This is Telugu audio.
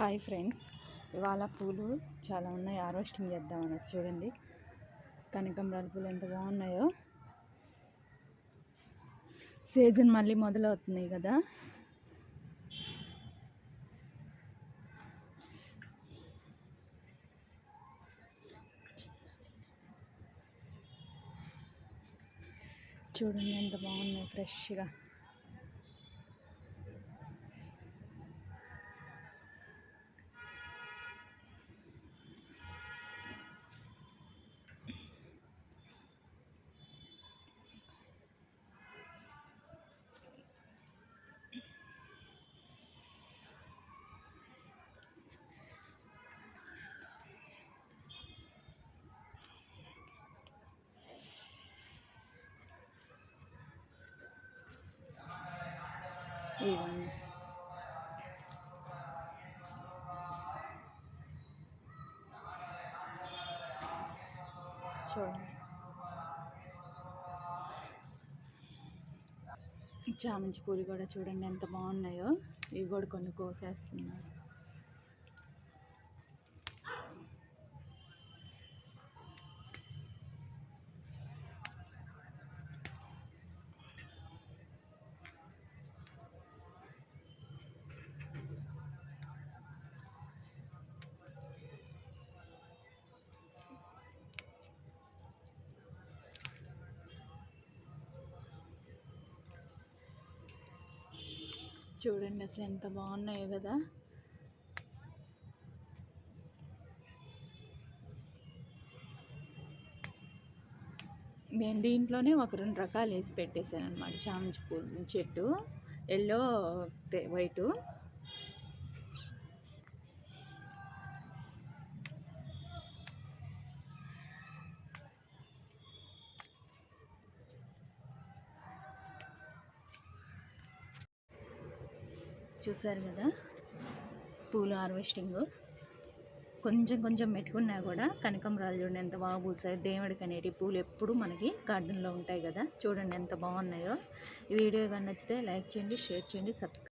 Hi friends. ఇవాళ పూలు చాలా ఉన్నాయి. హార్వెస్టింగ్ చేద్దామని చూడండి. కనకాంబరాల పూలు ఎంత బాగున్నాయో. సీజన్ మళ్ళీ మొదలవుతుంది కదా. చూడండి ఎంత బాగున్నాయి ఫ్రెష్గా. ఇవన్నీ చూడండి చామంతి పూలు కూడా చూడండి ఎంత బాగున్నాయో. ఇవి కూడా కొన్ని కోసేస్తున్నారు. చూడండి అసలు ఎంత బాగున్నాయో కదా. నేను దీంట్లోనే ఒక రెండు రకాలు వేసి పెట్టేశాను అనమాట చామంతి పూలు చెట్టు ఎల్లో వైటు. చూసారు కదా? పూలు హార్వెస్టింగ్. కొంచెం కొంచెం పెట్టుకున్నా కూడా కనకంబరాలు చూడండి ఎంత బాగా పూసాయి దేవుడికి అనేటి పూలు ఎప్పుడు మనకి గార్డెన్లో ఉంటాయి కదా? చూడండి ఎంత బాగున్నాయో. ఈ వీడియో కానీ నచ్చితే లైక్ చేయండి షేర్ చేయండి సబ్స్క్రైబ్